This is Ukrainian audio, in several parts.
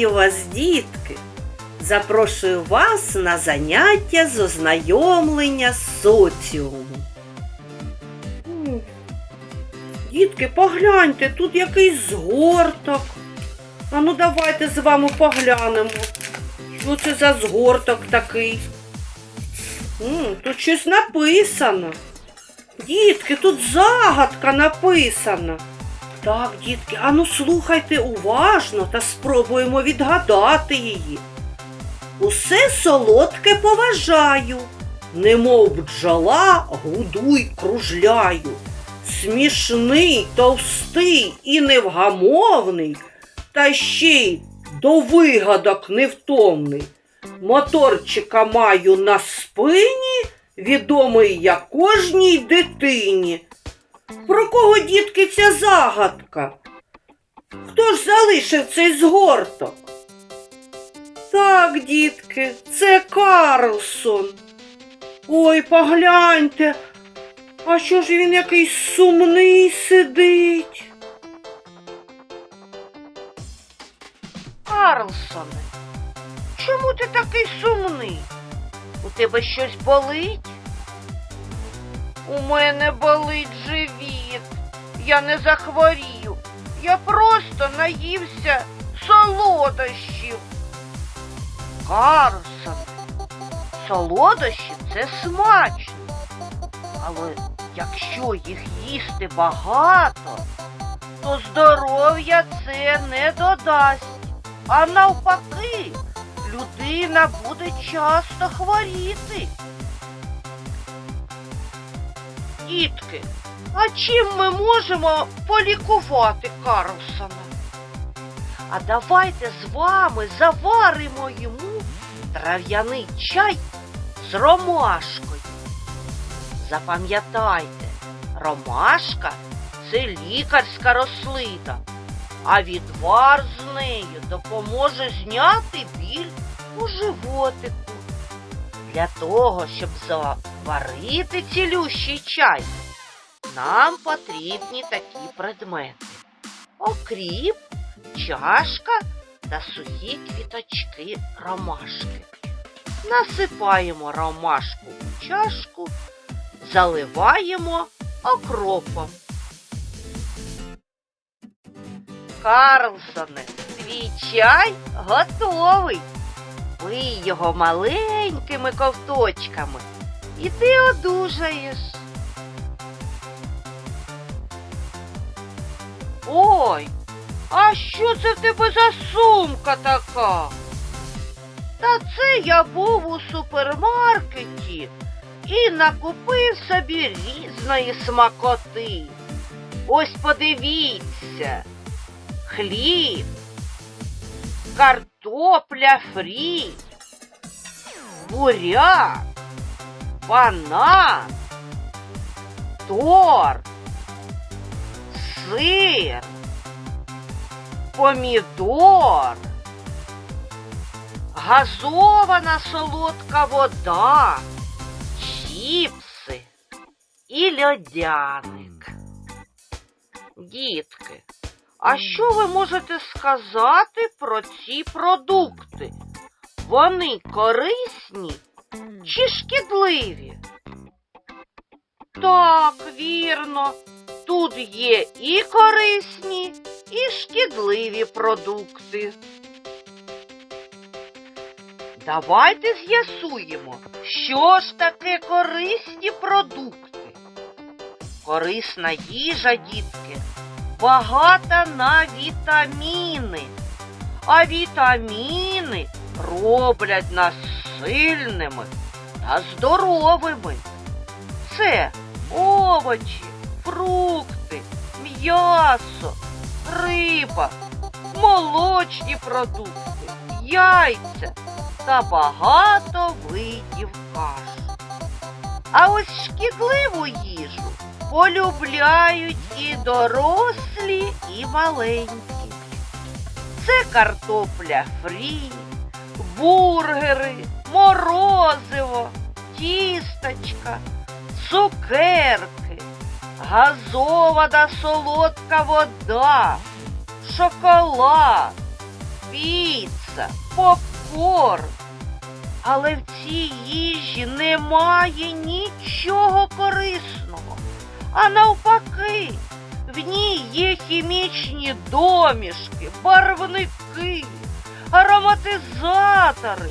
Вітаю вас, дітки! Запрошую вас на заняття з ознайомлення з соціумом. Дітки, погляньте, тут якийсь згорток. А ну давайте з вами поглянемо. Що це за згорток такий? Тут щось написано. Дітки, тут загадка написана. Так, дітки, ану слухайте уважно та спробуємо відгадати її. Усе солодке поважаю, немов бджола гудуй кружляю. Смішний, товстий і невгамовний, та ще й до вигадок невтомний. Моторчика маю на спині, відомий я кожній дитині. Кого, дітки, ця загадка? Хто ж залишив цей згорток? Так, дітки, це Карлсон. Ой, погляньте, а що ж він якийсь сумний сидить? Карлсоне, чому ти такий сумний? У тебе щось болить? У мене болить живіт. Я не захворію. Я просто наївся солодощів. Карлсон, солодощі це смачно. Але якщо їх їсти багато, то здоров'я це не додасть. А навпаки, людина буде часто хворіти. Дітки, а чим ми можемо полікувати Карлсона? А давайте з вами заваримо йому трав'яний чай з ромашкою. Запам'ятайте, ромашка це лікарська рослина, а відвар з нею допоможе зняти біль у животику. Для того, щоб заварити цілющий чай, нам потрібні такі предмети. Окріп, чашка та сухі квіточки ромашки. Насипаємо ромашку у чашку, заливаємо окропом. Карлсоне, твій чай готовий. Пий його маленькими ковточками, і ти одужаєш. Ой, а що це в тебе за сумка така? Та це я був у супермаркеті і накупив собі різної смакоти. Ось подивіться, хліб, картопля фрі, буряк, банан, торт, сир, помідор, газована солодка вода, чіпси і льодяник. Дітки, а що ви можете сказати про ці продукти? Вони корисні чи шкідливі? Так, вірно. Тут є і корисні, і шкідливі продукти. Давайте з'ясуємо, що ж таке корисні продукти. Корисна їжа, дітки, багата на вітаміни, а вітаміни роблять нас сильними та здоровими. Це овочі, фрукти, м'ясо, риба, молочні продукти, яйця та багато видів каш. А ось шкідливу їжу полюбляють і дорослі, і маленькі. Це картопля фрі, бургери, морозиво, тісточка, цукерки, газована солодка вода, шоколад, піца, попкорн. Але в цій їжі немає нічого корисного. А навпаки, в ній є хімічні домішки, барвники, ароматизатори.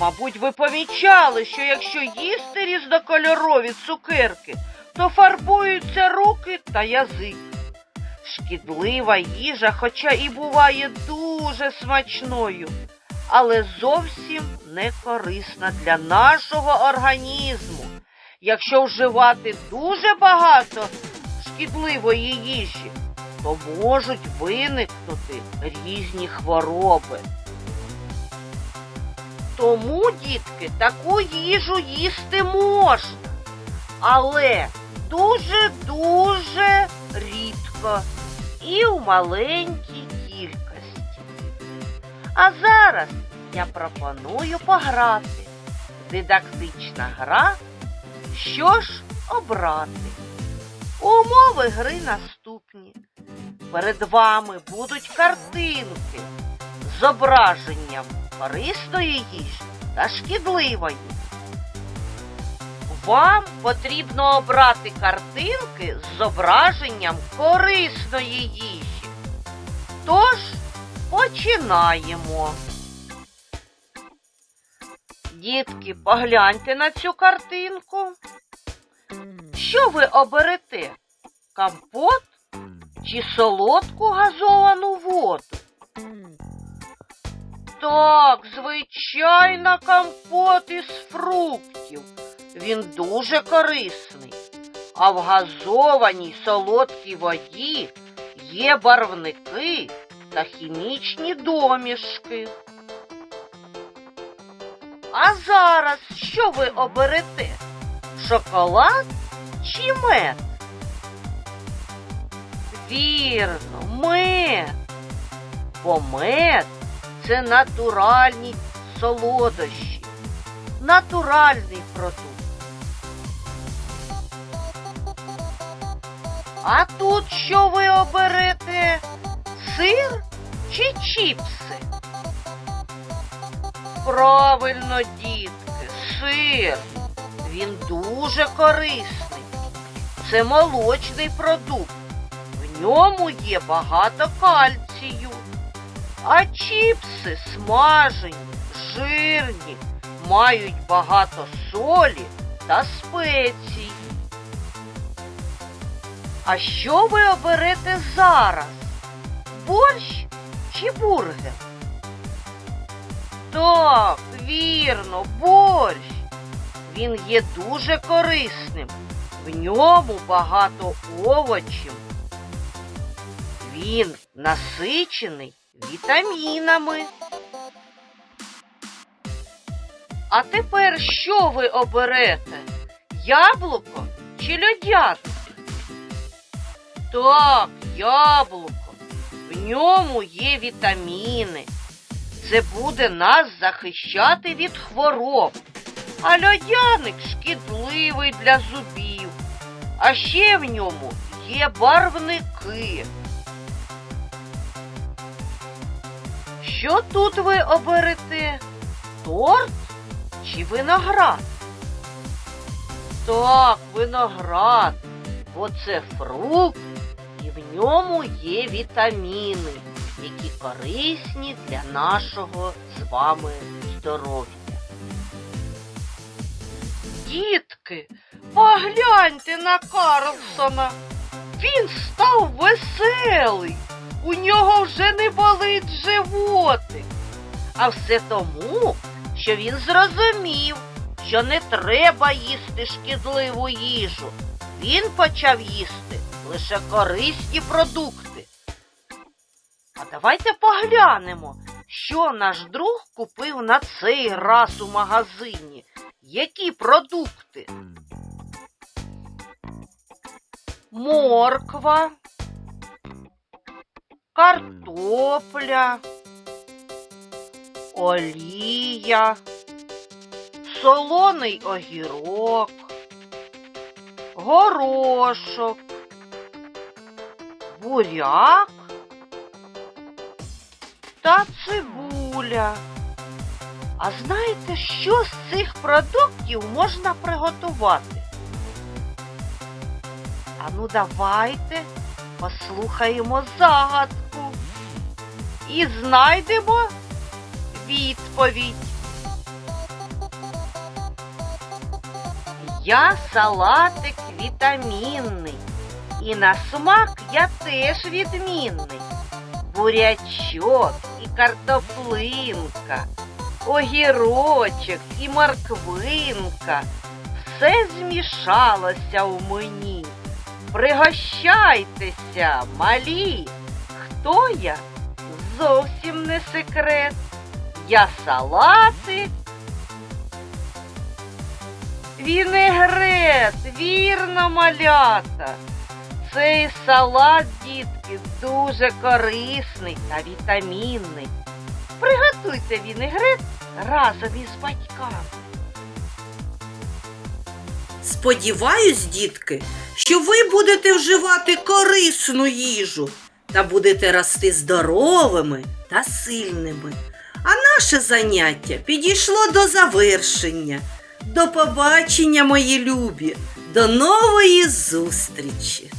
Мабуть, ви помічали, що якщо їсти різнокольорові цукерки, то фарбуються руки та язик. Шкідлива їжа, хоча і буває дуже смачною, але зовсім не корисна для нашого організму. Якщо вживати дуже багато шкідливої їжі, то можуть виникнути різні хвороби. Тому, дітки, таку їжу їсти можна, але дуже-дуже рідко і у маленькій кількості. А зараз я пропоную пограти. Дидактична гра. Що ж обрати? Умови гри наступні. Перед вами будуть картинки з зображенням корисної їжі та шкідливої. Вам потрібно обрати картинки з зображенням корисної їжі. Тож починаємо. Дітки, погляньте на цю картинку. Що ви оберете? Компот чи солодку газовану воду? Так, звичайно, компот із фруктів. Він дуже корисний. А в газованій солодкій воді є барвники та хімічні домішки. А зараз що ви оберете? Шоколад чи мед? Вірно, мед. Бо мед це натуральні солодощі, натуральний продукт. А тут що ви оберете? Сир чи чіпси? Правильно, дітки, сир. Він дуже корисний. Це молочний продукт. В ньому є багато кальцію. А чіпси смажені, жирні, мають багато солі та спецій. А що ви оберете зараз? Борщ чи бургер? Так, вірно, борщ. Він є дуже корисним. В ньому багато овочів. Він насичений вітамінами. А тепер що ви оберете? Яблуко чи льодяника? Так, яблуко. В ньому є вітаміни. Це буде нас захищати від хвороб. А льодяник шкідливий для зубів. А ще в ньому є барвники. Що тут ви оберете? Торт чи виноград? Так, виноград, бо це фрукт, і в ньому є вітаміни, які корисні для нашого з вами здоров'я. Дітки, погляньте на Карлсона. Він став веселий. У нього вже не болить животик. А все тому, що він зрозумів, що не треба їсти шкідливу їжу. Він почав їсти лише корисні продукти. А давайте поглянемо, що наш друг купив на цей раз у магазині. Які продукти? Морква, картопля, олія, солоний огірок, горошок, буряк, та цибуля. А знаєте, що з цих продуктів можна приготувати? Ану, давайте послухаємо загадку і знайдемо відповідь. Я салатик вітамінний, і на смак я теж відмінний. Бурячок і картоплинка, огірочок і морквинка. Все змішалося у мені. Пригощайтеся, малі. Хто я? Зовсім не секрет. Я салатик. Вінегрет, вірно, малята. Цей салат, дітки, дуже корисний та вітамінний. Приготуйте вінегрет разом із батьками. Сподіваюсь, дітки, що ви будете вживати корисну їжу та будете рости здоровими та сильними. А наше заняття підійшло до завершення. До побачення, мої любі, до нової зустрічі!